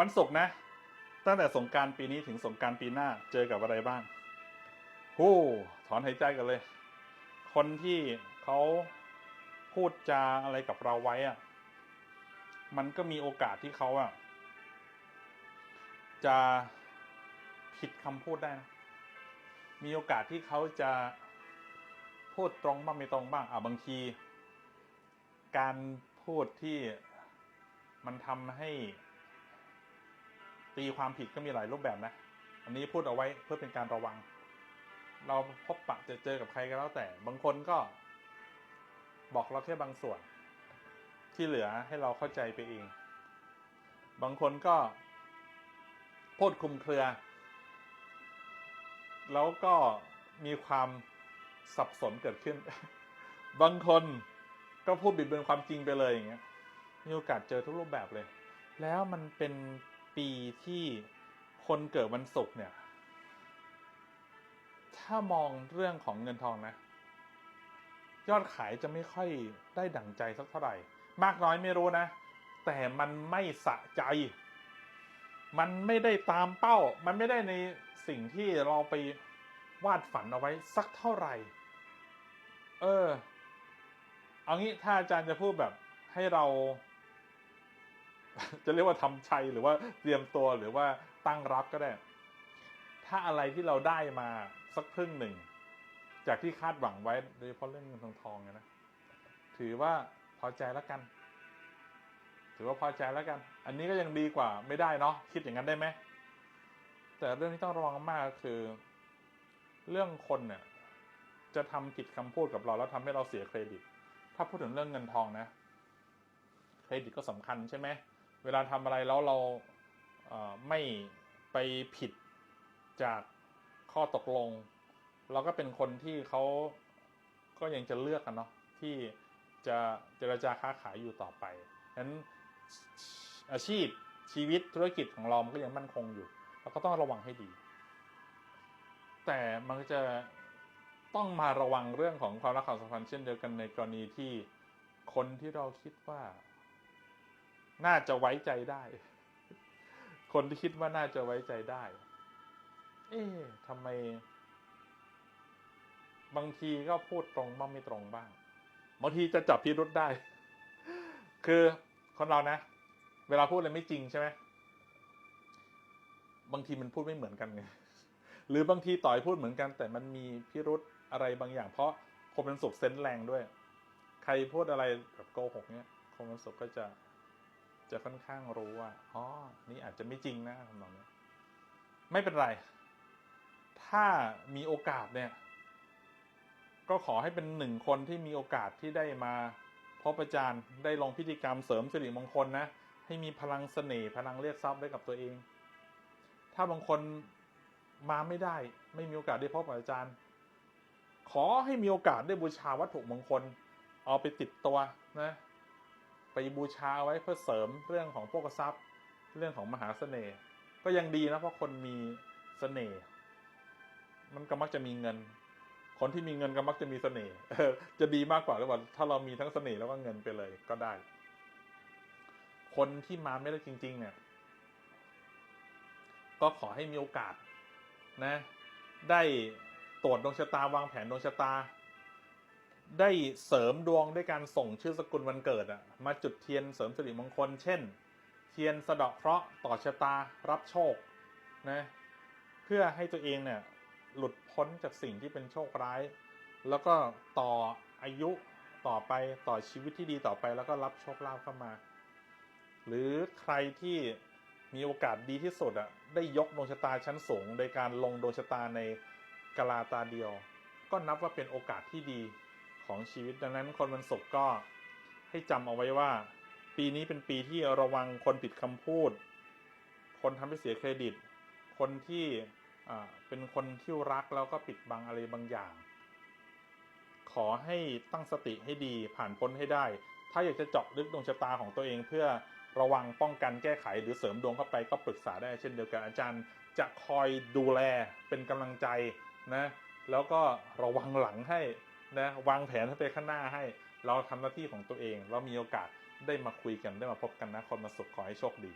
วันศุกร์นะ ตั้งแต่สงการปีนี้ถึงสงการปีหน้าเจอกับอะไรบ้างโอ้ถอนหายใจกันเลย คนที่เขาพูดจาอะไรกับเราไว้อะมันก็มีโอกาสที่เขาอะจะผิดคำพูดได้นะ มีโอกาสที่เขาจะพูดตรงบ้างไม่ตรงบ้าง อะบางที การพูดที่มันทำให้ ตีความผิดก็มีหลายรูปแบบนะ อันนี้พูดเอาไว้เพื่อเป็นการระวัง เราพบปะจะเจอกับใครก็แล้วแต่ บางคนก็ บอกเราแค่บางส่วน ที่เหลือให้เราเข้าใจไปเอง บางคนก็พูดคุมเครือ แล้วก็มีความสับสนเกิดขึ้น บางคนก็พูดบิดเบือนความจริงไปเลยอย่างเงี้ย มีโอกาสเจอทุกรูปแบบเลย แล้วมันเป็น ปีที่คนเกิดวันศุกร์เนี่ย ถ้ามองเรื่องของเงินทองนะ ยอดขายจะไม่ค่อยได้ดั่งใจสักเท่าไหร่ มากน้อยไม่รู้นะ แต่มันไม่สะใจ มันไม่ได้ตามเป้า มันไม่ได้ในสิ่งที่เราไปวาดฝันเอาไว้สักเท่าไหร่ เออ เอางี้ถ้าอาจารย์จะพูดแบบให้เรา จะเรียกว่าทำชัยหรือว่าเตรียมตัวหรือว่าตั้งรับก็ได้ ถ้าอะไรที่เราได้มาสักครึ่งหนึ่ง จากที่คาดหวังไว้โดยเฉพาะเรื่องเงินทองทองเนี่ยนะถือว่าพอใจแล้วกัน ถือว่าพอใจแล้วกัน อันนี้ก็ยังดีกว่าไม่ได้เนาะคิดอย่างนั้นได้ไหมแต่เรื่องที่ต้องระวังมากก็คือ เรื่องคนเนี่ย จะทำผิดคำพูดกับเราแล้วทำให้เราเสียเครดิต ถ้าพูดถึงเรื่องเงินทองนะ เครดิตก็สำคัญใช่ไหม เวลาทำอะไรแล้วเราเไม่ไปผิดจากข้อตกลง เราก็เป็นคนที่เขาก็ยังจะเลือกกันเนาะที่จะเจรจาค้าขายอยู่ต่อไปนั้นอาชีพชีวิตธุรกิจของเรามันก็ยังมั่นคงอยู่เราก็ต้องระวังให้ดี แต่มันจะต้องมาระวังเรื่องของความรักความสัมพันธ์เช่นเดียวกันในกรณีที่คนที่เราคิดว่า น่าจะไว้ใจได้ คนที่คิดว่าน่าจะไว้ใจได้ เอ๊ะทำไม บางทีก็พูดตรงบ้างไม่ตรงบ้าง บางทีจะจับพิรุษได้ คือคนเรานะ เวลาพูดอะไรไม่จริงใช่ไหมบางทีมันพูดไม่เหมือนกันไงหรือบางทีต่อยพูดเหมือนกัน แต่มันมีพิรุษอะไรบางอย่าง เพราะคนเป็นสุขเซนส์แรงด้วย ใครพูดอะไรแบบโกหกเนี่ยคนเป็นสุขก็จะ จะค่อนข้างรู้ว่าอ๋อนี่อาจจะไม่จริงนะทำนองนี้ไม่เป็นไร ถ้ามีโอกาสเนี่ย ก็ขอให้เป็นหนึ่งคนที่มีโอกาสที่ได้มาพบอาจารย์ได้ลงพิธีกรรมเสริมสิริมงคลนะ ให้มีพลังเสน่ห์พลังเรียกทรัพย์ได้กับตัวเอง ถ้าบางคนมาไม่ได้ ไม่มีโอกาสได้พบกับอาจารย์ ขอให้มีโอกาสได้บูชาวัตถุมงคล เอาไปติดตัวนะ ไปบูชาไว้เพื่อเสริมเรื่องของพวกทรัพย์ เรื่องของมหาเสน่ห์ก็ยังดีนะเพราะคนมีเสน่ห์มันก็มักจะมีเงิน คนที่มีเงินก็มักจะมีเสน่ห์จะดีมากกว่าหรือเปล่าถ้าเรามีทั้งเสน่ห์แล้วก็เงินไปเลยก็ได้ คนที่มาไม่ได้จริง ๆ เนี่ย ก็ขอให้มีโอกาสนะ ได้ตรวจดวงชะตาวางแผนดวงชะตา ได้เสริมดวงด้วยการส่งชื่อสกุลวันเกิดอะมาจุดเทียนเสริมสิริมงคล เช่น เทียนสะเดาะเคราะห์ต่อชะตารับโชคนะเพื่อให้ตัวเองเนี่ยหลุดพ้นจากสิ่งที่เป็นโชคร้าย แล้วก็ต่ออายุต่อไปต่อชีวิตที่ดีต่อไปแล้วก็รับโชคลาภเข้ามา หรือใครที่มีโอกาสดีที่สุดอะได้ยกดวงชะตาชั้นสูง โดยการลงดวงชะตาในกลาตาเดียว ก็นับว่าเป็นโอกาสที่ดี ของชีวิตดังนั้นคนวันศุกร์ก็ให้จำเอาไว้ว่า ปีนี้เป็นปีที่ระวังคนผิดคำพูด คนทำให้เสียเครดิต คนที่เป็นคนที่รักแล้วก็ปิดบังอะไรบางอย่าง ขอให้ตั้งสติให้ดีผ่านพ้นให้ได้ ถ้าอยากจะเจาะลึกดวงชะตาของตัวเองเพื่อระวังป้องกันแก้ไขหรือเสริมดวงเข้าไปก็ปรึกษาได้เช่นเดียวกันอาจารย์จะคอยดูแลเป็นกำลังใจนะ แล้วก็ระวังหลังให้ นะวางแผนให้ไปข้างหน้าให้ เราทำหน้าที่ของตัวเอง เรามีโอกาสได้มาคุยกันได้มาพบกันนะคนมาสุขขอให้โชคดี